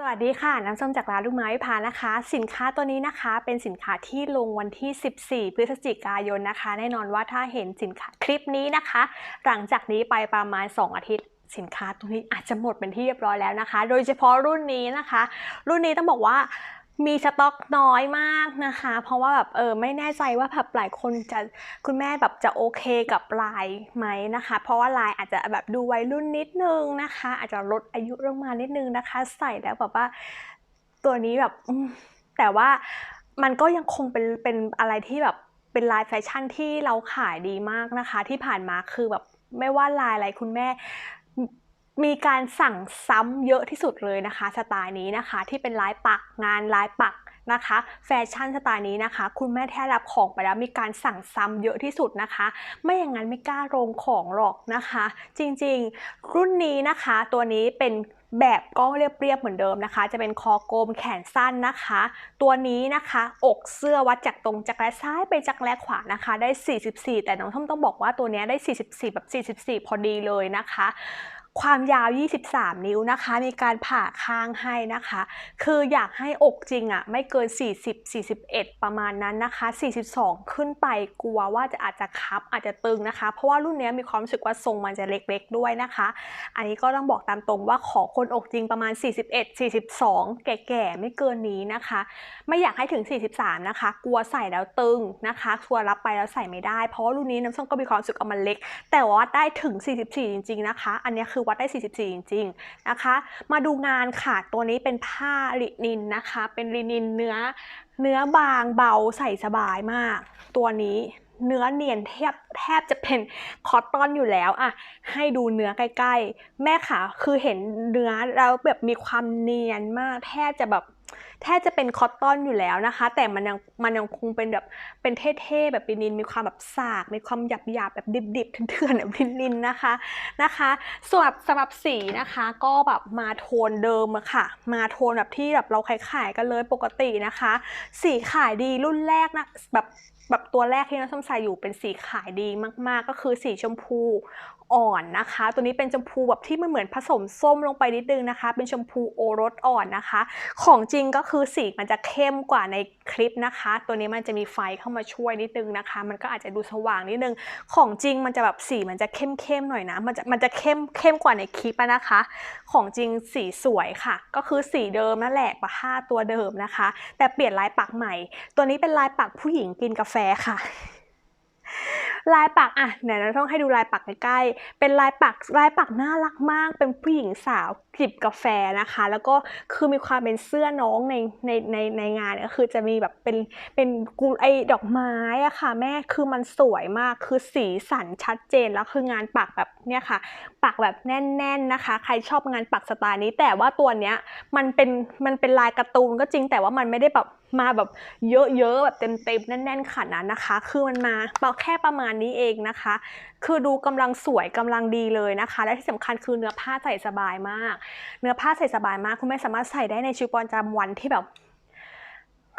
สวัสดีค่ะ น้ำส้มจากร้านลูกไม้วิพานะคะ สินค้าตัวนี้นะคะเป็นสินค้าที่ลงวันที่ 14 พฤศจิกายนนะคะ แน่นอนว่าถ้าเห็นสินค้าคลิปนี้นะคะ หลังจากนี้ไปประมาณ 2 อาทิตย์สินค้าตัวนี้อาจจะหมดเป็นที่เรียบร้อยแล้วนะคะ โดยเฉพาะรุ่นนี้นะคะ รุ่นนี้ต้องบอกว่า มีสต็อกน้อยมากนะคะ เพราะว่าแบบเออไม่แน่ใจว่าแบบหลายคนจะคุณแม่แบบจะโอเคกับลายไหมนะคะ เพราะว่าลายอาจจะแบบดูวัยรุ่นนิดนึงนะคะ อาจจะลดอายุลงมานิดนึงนะคะ ใส่แล้วแบบว่าตัวนี้แบบแต่ว่ามันก็ยังคงเป็นเป็นอะไรที่แบบเป็นลายแฟชั่นที่เราขายดีมากนะคะ ที่ผ่านมาคือแบบไม่ว่าลายอะไรคุณแม่ มีการสั่งซ้ำเยอะที่สุดเลยนะคะสไตล์นี้นะคะ ที่เป็นลายปักงานลายปักนะคะ แฟชั่นสไตล์นี้นะคะ คุณแม่แท้รับของไปแล้วมีการสั่งซ้ำเยอะที่สุดนะคะ ไม่อย่างนั้นไม่กล้าลงของหรอกนะคะ จริงๆ รุ่นนี้นะคะ ตัวนี้เป็นแบบก็เรียบๆเหมือนเดิมนะคะ จะเป็นคอกลมแขนสั้นนะคะ ตัวนี้นะคะ อกเสื้อวัดจากตรงจากแร้ซ้ายไปจากแร้ขวานะคะ ได้ 44 แต่น้องท่อมต้องบอกว่าตัวนี้ได้ 44 แบบ 44 พอดีเลยนะคะ ความยาว 23 นิ้วนะคะ มีการผ่าข้างให้นะคะ คืออยากให้อกจริงอะ่ะไม่เกิน 40 41 ประมาณนั้นนะคะ 42 ขึ้นไปกลัวว่าจะอาจจะคับอาจจะตึงนะคะ เพราะว่ารุ่นนี้มีความรู้สึกว่าทรงมันจะเล็กๆด้วยนะคะ อันนี้ก็ต้องบอกตามตรงว่าขอคนอกจริงประมาณ 41 42 แก่ๆ ไม่เกินนี้นะคะ ไม่อยากให้ถึง 43 นะคะ กลัวใส่แล้วตึงนะคะกลัวรับไปแล้วใส่ไม่ได้ เพราะว่ารุ่นนี้น้ำส้มก็มีความรู้สึกเอามันเล็ก แต่ว่าได้ถึง 44 จริง ๆ นะคะ อันนี้คือวัดได้ 44 จริงๆนะคะ มาดูงานค่ะ ตัวนี้เป็นผ้าลินินนะคะ เป็นลินินเนื้อเนื้อบางเบาใส่สบายมาก ตัวนี้เนื้อเนียนแทบแทบจะเป็นคอตตอนอยู่แล้วอะให้ดูเนื้อใกล้ ๆ แม่ค่ะคือเห็นเนื้อแล้วแบบมีความเนียนมากแทบจะแบบ แทบจะเป็นคอตตอนอยู่แล้วนะคะ แต่มันยังมันยังคงเป็นแบบเป็นเท่ๆแบบลินินมีความแบบสาก มีความหยาบๆแบบดิบๆเถื่อนๆแบบลินๆนะคะนะคะส่วนสำหรับสีนะคะก็แบบมาโทนเดิมอะค่ะ มาโทนแบบที่แบบเราขายๆกันเลยปกตินะคะ สีขายดีรุ่นแรกนะแบบแบบตัวแรกที่น้องส้มใส่อยู่เป็นสีขายดีมากๆ ก็คือสีชมพู อ่อนนะคะ ตัวนี้เป็นชมพูแบบที่มันเหมือนผสมส้มลงไปนิดนึงนะคะ เป็นชมพูโอรสอ่อนนะคะ ของจริงก็คือสีมันจะเข้มกว่าในคลิปนะคะ ตัวนี้มันจะมีไฟเข้ามาช่วยนิดนึงนะคะ มันก็อาจจะดูสว่างนิดนึง ของจริงมันจะแบบสีมันจะเข้มๆหน่อยนะ มันจะมันจะเข้มเข้มกว่าในคลิปนะคะ ของจริงสีสวยค่ะ ก็คือสีเดิมนั่นแหละปะห้าตัวเดิมนะคะ แต่เปลี่ยนลายปักใหม่ ตัวนี้เป็นลายปักผู้หญิงกินกาแฟค่ะ ลายปักอะเดี๋ยวเราต้องให้ดูลายปักใกล้ๆเป็นลายปักลายปักน่ารักมาก เป็นผู้หญิงสาวจิบกาแฟนะคะ แล้วก็คือมีความเป็นเสื้อน้องในในในในงานก็คือจะมีแบบเป็นเป็นกูไอดอกไม้อะค่ะ แม่คือมันสวยมากคือสีสันชัดเจนแล้วคืองานปักแบบเนี้ยค่ะ ปักแบบแน่น ๆนะคะ ใครชอบงานปักสไตล์นี้ แต่ว่าตัวเนี้ยมันเป็นมันเป็นลายการ์ตูนก็จริงแต่ว่ามันไม่ได้แบบมาแบบเยอะๆแบบเต็มๆแน่น ๆขนาดนั้นนะคะ คือมันมาเอาแค่ประมาณนี้เองนะคะ คือดูกำลังสวยกำลังดีเลยนะคะ และที่สำคัญคือเนื้อผ้าใส่สบายมาก เนื้อผ้าใส่สบายมาก คุณแม่สามารถใส่ได้ในชีวิตประจำวันที่แบบ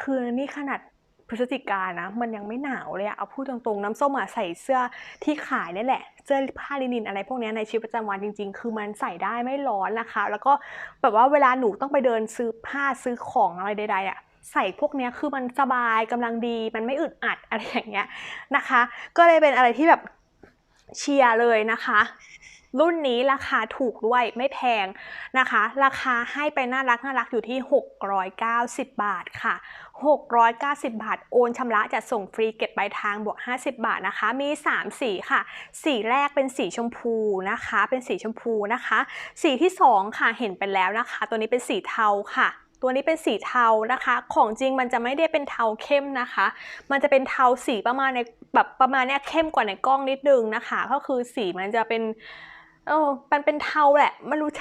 คือนี่ขนาดพฤศจิกายนนะ มันยังไม่หนาวเลยอะเอาพูดตรงๆ น้ำส้มอะใส่เสื้อที่ขายนี่แหละเสื้อผ้าลินินอะไรพวกนี้ในชีวิตประจำวันจริง ๆ คือมันใส่ได้ไม่ร้อนนะคะ แล้วก็แบบว่าเวลาหนูต้องไปเดินซื้อผ้าซื้อของอะไรใดๆอะ ใส่พวกเนี้ยคือมันสบายกำลังดี มันไม่อึดอัดอะไรอย่างเงี้ยนะคะ ก็เลยเป็นอะไรที่แบบเชียร์เลยนะคะ รุ่นนี้ราคาถูกด้วยไม่แพงนะคะ ราคาให้ไปน่ารักน่ารักอยู่ที่ 690 บาทค่ะ 690 บาท โอนชำระจะส่งฟรีเก็บปลายทางบวก 50 บาทนะคะ มี 3 สีค่ะ สีแรกเป็นสีชมพูนะคะ เป็นสีชมพูนะคะ สีที่ 2 ค่ะเห็นไปแล้วนะคะ ตัวนี้เป็นสีเทาค่ะ ตัวนี้เป็นสีเทานะคะ ของจริงมันจะไม่ได้เป็นเทาเข้มนะคะ มันจะเป็นเทาสีประมาณในแบบประมาณเนี้ยเข้มกว่าในกล้องนิดนึงนะคะ ก็คือสีมันจะเป็นเออมันเป็นเทาแหละ ไม่รู้จ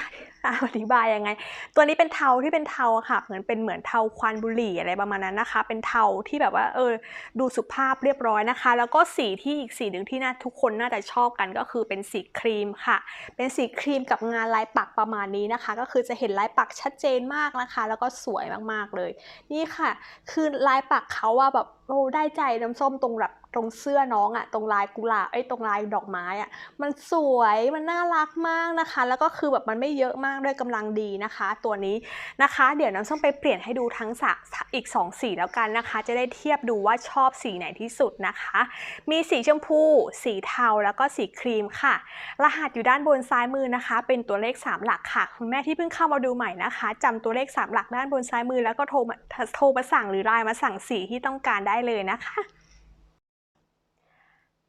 อธิบายยังไง ตัวนี้เป็นเทาที่เป็นเทาค่ะ เหมือนเป็นเหมือนเทาควันบุหรี่อะไรประมาณนั้นนะคะ เป็นเทาที่แบบว่าเออดูสุภาพเรียบร้อยนะคะ แล้วก็สีที่อีกสีหนึ่งที่น่าทุกคนน่าจะชอบกันก็คือเป็นสีครีมค่ะ เป็นสีครีมกับงานลายปักประมาณนี้นะคะ ก็คือจะเห็นลายปักชัดเจนมากนะคะ แล้วก็สวยมากๆเลย นี่ค่ะ คือลายปักเขาว่าแบบ โอ้ได้ใจน้ำส้มตรงแบบตรงเสื้อน้องอะตรงลายกุหลาบไอ้ตรงลายดอกไม้อะมันสวยมันน่ารักมากนะคะ แล้วก็คือแบบมันไม่เยอะมากด้วยกำลังดีนะคะ ตัวนี้นะคะ เดี๋ยวน้ำส้มไปเปลี่ยนให้ดูทั้งสะอีก 2 สีแล้วกันนะคะ จะได้เทียบดูว่าชอบสีไหนที่สุดนะคะ มีสีชมพู สีเทาแล้วก็สีครีมค่ะ รหัสอยู่ด้านบนซ้ายมือนะคะ เป็นตัวเลข 3 หลักค่ะ คุณแม่ที่เพิ่งเข้ามาดูใหม่นะคะจำตัวเลข 3 หลักด้านบนซ้ายมือ แล้วก็โทรมาโทรมาสั่งหรือไลน์มาสั่งสีที่ต้องการได้เลยนะคะ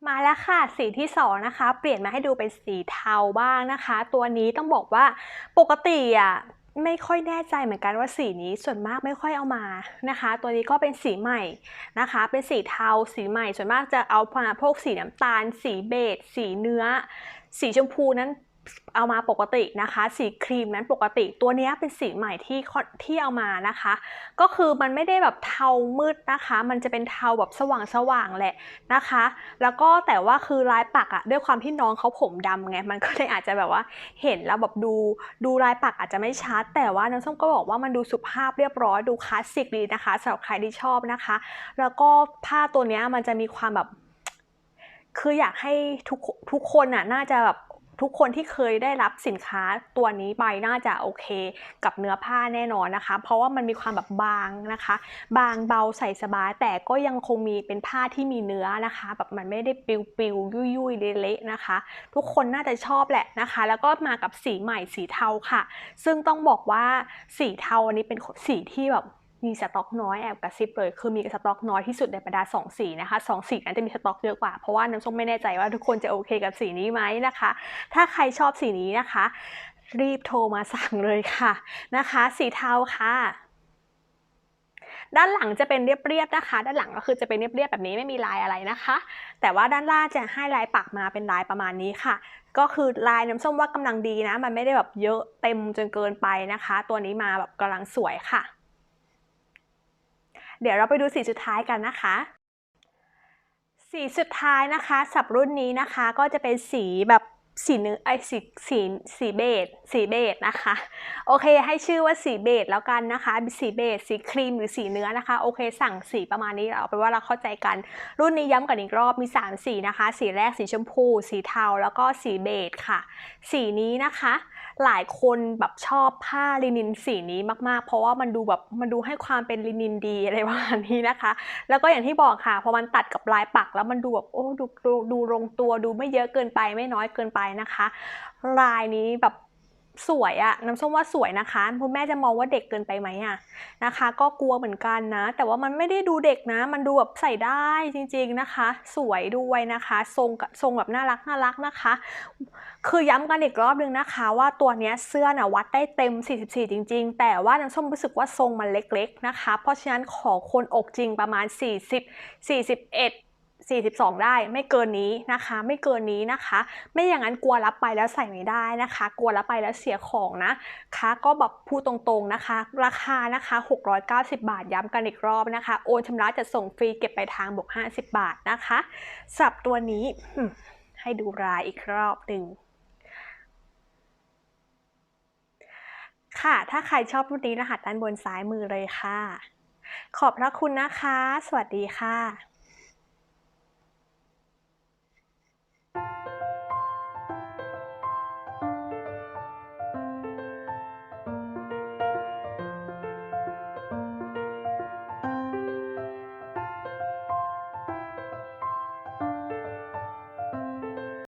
มาแล้วค่ะสีที่2นะคะ เปลี่ยนมาให้ดูเป็นสีเทาบ้างนะคะ ตัวนี้ต้องบอกว่าปกติอะไม่ค่อยแน่ใจเหมือนกันว่าสีนี้ส่วนมากไม่ค่อยเอามานะคะ ตัวนี้ก็เป็นสีใหม่นะคะ เป็นสีเทาสีใหม่ ส่วนมากจะเอามาพวกสีน้ำตาล สีเบจสีเนื้อ สีชมพูนั้น เอามาปกตินะคะ สีครีมนั้นปกติตัวนี้เป็นสีใหม่ที่ที่เอามานะคะ ก็คือมันไม่ได้แบบเทามืดนะคะ มันจะเป็นเทาแบบสว่างสว่างๆแหละนะคะ แล้วก็แต่ว่าคือลายปักอะด้วยความที่น้องเขาผมดำไงมันก็เลยอาจจะแบบว่าเห็นแล้วแบบดูดูลายปักอาจจะไม่ชัด แต่ว่าน้องส้มก็บอกว่ามันดูสุภาพเรียบร้อยดูคลาสสิกดีนะคะสำหรับใครที่ชอบนะคะ แล้วก็ผ้าตัวนี้มันจะมีความแบบ คืออยากให้ทุกทุกคนน่ะน่าจะแบบ ทุกคนที่เคยได้รับสินค้าตัวนี้ไปน่าจะโอเค กับเนื้อผ้าแน่นอนนะคะ เพราะว่ามันมีความแบบบางนะคะ บางเบาใส่สบายแต่ก็ยังคงมีเป็นผ้าที่มีเนื้อนะคะแบบมันไม่ได้ปิวปิวยุยยุยเละๆนะคะ ทุกคนน่าจะชอบแหละนะคะ แล้วก็มากับสีใหม่สีเทาค่ะ ซึ่งต้องบอกว่าสีเทาอันนี้เป็นสีที่แบบ มีสต็อกน้อยแอบกระซิบเลยคือมีสต็อกน้อยที่สุดในบรรดา2สีนะคะ2สีนั้นจะมีสต็อกเยอะกว่าเพราะว่าน้ำส้มไม่แน่ใจว่าทุกคนจะโอเคกับสีนี้ไหมนะคะ ถ้าใครชอบสีนี้นะคะ รีบโทรมาสั่งเลยค่ะนะคะ สีเทาค่ะด้านหลังจะเป็นเรียบๆนะคะ ด้านหลังก็คือจะเป็นเรียบๆแบบนี้ไม่มีลายอะไรนะคะ แต่ว่าด้านล่างจะให้ลายปักมาเป็นลายประมาณนี้ค่ะ ก็คือลายน้ำส้มว่ากำลังดีนะ มันไม่ได้แบบเยอะเต็มจนเกินไปนะคะ ตัวนี้มาแบบกำลังสวยค่ะ เดี๋ยวเราไปดูสีสุดท้ายกันนะคะ สีสุดท้ายนะคะสับรุ่นนี้นะคะก็จะเป็นสีแบบสีเนื้อไอสีสีสีเบจสีเบจนะคะ โอเคให้ชื่อว่าสีเบจแล้วกันนะคะสีเบจสีครีมหรือสีเนื้อนะคะโอเคสั่งสีประมาณนี้เอาเป็นว่าเราเข้าใจกัน รุ่นนี้ย้ำกันอีกรอบมี 3 สีนะคะ สีแรกสีชมพู สีเทาแล้วก็สีเบจค่ะ สีนี้นะคะ หลายคนแบบชอบผ้าลินินสีนี้มากๆ เพราะว่ามันดูแบบมันดูให้ความเป็นลินินดีอะไรประมาณนี้นะคะ แล้วก็อย่างที่บอกค่ะพอมันตัดกับลายปักแล้วมันดูแบบโอ้ดูดูดูลงตัวดูไม่เยอะเกินไปไม่น้อยเกินไปนะคะ ลายนี้แบบ สวยอะน้ำส้มว่าสวยนะคะคุณแม่จะมองว่าเด็กเกินไปไหมอะนะคะ ก็กลัวเหมือนกันนะ แต่ว่ามันไม่ได้ดูเด็กนะ มันดูแบบใส่ได้จริง ๆนะคะ สวยด้วยนะคะทรงทรงแบบน่ารักน่ารักนะคะ คือย้ำกันอีกรอบนึงนะคะ ว่าตัวเนี้ยเสื้อน่ะวัดได้เต็ม 44 จริง ๆ แต่ว่าน้ำส้มรู้สึกว่าทรงมันเล็ก ๆ นะคะ เพราะฉะนั้นขอคนอกจริงประมาณ 40 41 42 ได้ไม่เกินนี้นะคะ ไม่เกินนี้นะคะ ไม่อย่างนั้นกลัวรับไปแล้วใส่ไม่ได้นะคะ กลัวรับไปแล้วเสียของนะคะก็แบบพูดตรงๆนะคะ ราคานะคะ 690 บาทย้ำกันอีกรอบนะคะ โอนชำระจะส่งฟรีเก็บไปลายทางบวก50 บาทนะคะสับตัวนี้ให้ดูรายอีกรอบหนึ่งค่ะ ถ้าใครชอบรุ่นนี้รหัสด้านบนซ้ายมือเลยค่ะ ขอบพระคุณนะคะ สวัสดีค่ะ